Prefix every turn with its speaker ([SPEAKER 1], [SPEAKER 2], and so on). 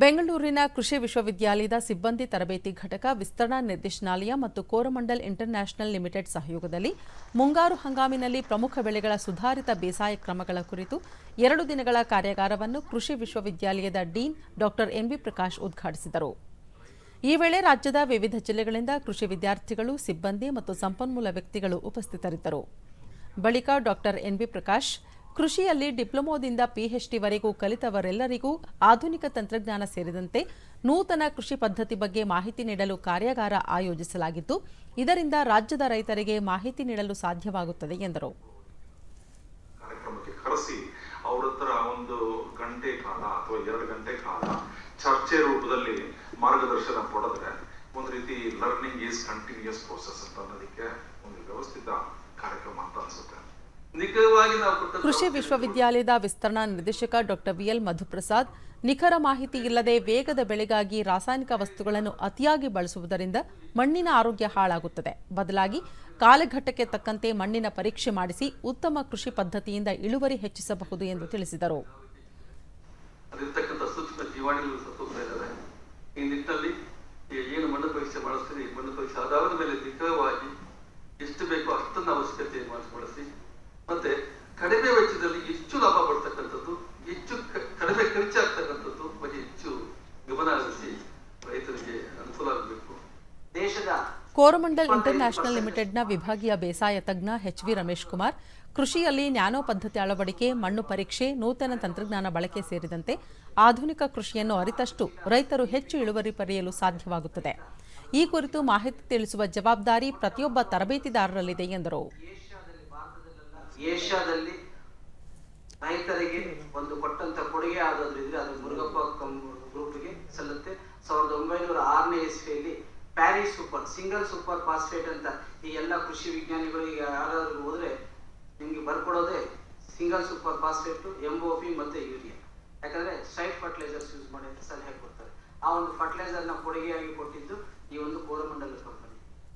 [SPEAKER 1] ಬೆಂಗಳೂರಿನ ಕೃಷಿ ವಿಶ್ವವಿದ್ಯಾಲಯದ ಸಿಬ್ಬಂದಿ ತರಬೇತಿ ಘಟಕ ವಿಸ್ತರಣಾ ನಿರ್ದೇಶನಾಲಯ ಮತ್ತು ಕೋರಮಂಡಲ್ ಇಂಟರ್ನ್ಯಾಷನಲ್ ಲಿಮಿಟೆಡ್ ಸಹಯೋಗದಲ್ಲಿ ಮುಂಗಾರು ಹಂಗಾಮಿನಲ್ಲಿ ಪ್ರಮುಖ ಬೆಳೆಗಳ ಸುಧಾರಿತ ಬೇಸಾಯ ಕ್ರಮಗಳ ಕುರಿತು ಎರಡು ದಿನಗಳ ಕಾರ್ಯಾಗಾರವನ್ನು ಕೃಷಿ ವಿಶ್ವವಿದ್ಯಾಲಯದ ಡೀನ್ ಡಾ ಎಂಬಿ ಪ್ರಕಾಶ್ ಉದ್ಘಾಟಿಸಿದರು. ಈ ವೇಳೆ ರಾಜ್ಯದ ವಿವಿಧ ಜಿಲ್ಲೆಗಳಿಂದ ಕೃಷಿ ವಿದ್ಯಾರ್ಥಿಗಳು, ಸಿಬ್ಬಂದಿ ಮತ್ತು ಸಂಪನ್ಮೂಲ ವ್ಯಕ್ತಿಗಳು ಉಪಸ್ಥಿತರಿದ್ದರು. ಬಳಿಕ ಡಾಕ್ಟರ್ ಎನ್ಬಿ ಪ್ರಕಾಶ್ ಕೃಷಿಯಲ್ಲಿ ಡಿಪ್ಲೊಮೊದಿಂದ ಪಿಎಚ್ಡಿವರೆಗೂ ಕಲಿತವರೆಲ್ಲರಿಗೂ ಆಧುನಿಕ ತಂತ್ರಜ್ಞಾನ ಸೇರಿದಂತೆ ನೂತನ ಕೃಷಿ ಪದ್ಧತಿ ಬಗ್ಗೆ ಮಾಹಿತಿ ನೀಡಲು ಕಾರ್ಯಾಗಾರ ಆಯೋಜಿಸಲಾಗಿದ್ದು, ಇದರಿಂದ ರಾಜ್ಯದ ರೈತರಿಗೆ ಮಾಹಿತಿ ನೀಡಲು ಸಾಧ್ಯವಾಗುತ್ತದೆ ಎಂದರು.
[SPEAKER 2] ಒಂದು ಗಂಟೆ ಕಾಲ ಅಥವಾ ಗಂಟೆ ಕಾಲ ಚರ್ಚೆ ರೂಪದಲ್ಲಿ ಮಾರ್ಗದರ್ಶನ ಕೊಡಿದ್ರೆ ಒಂದು ರೀತಿ ಲರ್ನಿಂಗ್ ಈಸ್ ಕಂಟಿನ್ಯೂಸ್ ಪ್ರೋಸೆಸ್ ಅಂತ ಅನ್ನೋದಕ್ಕೆ ಒಂದು ವ್ಯವಸ್ಥಿತ ಕಾರ್ಯಕ್ರಮ ಅಂತ ಅನ್ಸುತ್ತೆ
[SPEAKER 3] ನಿಖರವಾಗಿ ನಾವು ಕೊಟ್ಟಂತ
[SPEAKER 1] ಕೃಷಿ ವಿಶ್ವವಿದ್ಯಾಲಯದ ವಿಸ್ತರಣಾ ನಿರ್ದೇಶಕ ಡಾಕ್ಟರ್ ವಿಎಲ್ ಮಧುಪ್ರಸಾದ್ ನಿಖರ ಮಾಹಿತಿ ಇಲ್ಲದೆ ವೇಗದ ಬೆಳೆಗಾಗಿ ರಾಸಾಯನಿಕ ವಸ್ತುಗಳನ್ನು ಅತಿಯಾಗಿ ಬಳಸುವುದರಿಂದ ಮಣ್ಣಿನ ಆರೋಗ್ಯ ಹಾಳಾಗುತ್ತದೆ. ಬದಲಾಗಿ ಕಾಲಘಟ್ಟಕ್ಕೆ ತಕ್ಕಂತೆ ಮಣ್ಣಿನ ಪರೀಕ್ಷೆ ಮಾಡಿಸಿ ಉತ್ತಮ ಕೃಷಿ ಪದ್ಧತಿಯಿಂದ ಇಳುವರಿ ಹೆಚ್ಚಿಸಬಹುದು ಎಂದು ತಿಳಿಸಿದರು.
[SPEAKER 3] ಅಲ್ಲಿರ್ತಕ್ಕಂಥ ಸೂಕ್ಷ್ಮ ಜೀವಾಣುಗಳು ಸತ್ತೋಗ್ತಾ ಈ ನಿಟ್ಟಿನಲ್ಲಿ ಏನು ಮಣ್ಣು ಪರೀಕ್ಷೆ ಮಾಡಿಸ್ತೀರಿ ಮಣ್ಣು ಪರೀಕ್ಷೆ ಆಧಾರದ ಮೇಲೆ ನಿಖರವಾಗಿ ಎಷ್ಟು ಬೇಕೋ ಅಷ್ಟನ್ನು ಅವಶ್ಯಕತೆ ಮಾಡಿಸಿ ಮತ್ತೆ ಕಡಿಮೆ ವೆಚ್ಚದಲ್ಲಿ ಹೆಚ್ಚು ಲಾಭ ಪಡ್ತಕ್ಕಂಥದ್ದು ಹೆಚ್ಚು ಕಡಿಮೆ ಖರ್ಚಾಗ್ತಕ್ಕಂಥದ್ದು ಬಗ್ಗೆ ಹೆಚ್ಚು ಗಮನ ಹರಿಸಿ ರೈತರಿಗೆ ಅನುಕೂಲ ಆಗಬೇಕು.
[SPEAKER 4] ದೇಶದ
[SPEAKER 1] ಕೋರಮಂಡಲ್ ಇಂಟರ್ನ್ಯಾಷನಲ್ ಲಿಮಿಟೆಡ್ನ ವಿಭಾಗೀಯ ಬೇಸಾಯ ತಜ್ಞ ಎಚ್ ವಿ ರಮೇಶ್ ಕುಮಾರ್ ಕೃಷಿಯಲ್ಲಿ ನ್ಯಾನೋ ಪದ್ಧತಿ ಅಳವಡಿಕೆ ಮಣ್ಣು ಪರೀಕ್ಷೆ ನೂತನ ತಂತ್ರಜ್ಞಾನ ಬಳಕೆ ಸೇರಿದಂತೆ ಆಧುನಿಕ ಕೃಷಿಯನ್ನು ಅರಿತಷ್ಟು ರೈತರು ಹೆಚ್ಚು ಇಳುವರಿ ಪಡೆಯಲು ಸಾಧ್ಯವಾಗುತ್ತದೆ. ಈ ಕುರಿತು ಮಾಹಿತಿ ತಿಳಿಸುವ ಜವಾಬ್ದಾರಿ ಪ್ರತಿಯೊಬ್ಬ ತರಬೇತಿದಾರರಲ್ಲಿದೆ ಎಂದರು.
[SPEAKER 4] ಏಷ್ಯಾದಲ್ಲಿ ರೈತರಿಗೆ ಒಂದು ಕೊಟ್ಟಂತ ಕೊಡುಗೆ ಯಾವ್ದಾದ್ರು ಇದ್ರೆ ಅದು ಮುರುಗಪ್ಪ ಗ್ರೂಪ್ಗೆ ಸಲ್ಲುತ್ತೆ. ಸಾವಿರದ ಒಂಬೈನೂರ ಆರನೇ ಇಸ್ವಿಯಲ್ಲಿ Paris super, single super phosphate ಅಂತ ಈ ಎಲ್ಲ ಕೃಷಿ ವಿಜ್ಞಾನಿಗಳಿಗೆ ಯಾರಾದ್ರೂ ಹೋದ್ರೆ ನಿಮ್ಗೆ ಬರ್ಕೊಡೋದೇ ಸಿಂಗಲ್ ಸೂಪರ್ ಫಾಸ್ಫೇಟ್ ಎಂಒಪಿ ಮತ್ತೆ ಯೂರಿಯಾ. ಯಾಕಂದ್ರೆ ಸೈಟ್ ಫರ್ಟಿಲೈಸರ್ಸ್ ಯೂಸ್ ಮಾಡಿ ಅಂತ ಸಲಹೆ ಕೊಡ್ತಾರೆ. ಆ ಒಂದು ಫರ್ಟಿಲೈಸರ್ನ ಕೊಡುಗೆಯಾಗಿ ಕೊಟ್ಟಿದ್ದು ಈ ಒಂದು ಕೋರಮಂಡಲ ಕಂಪನಿ.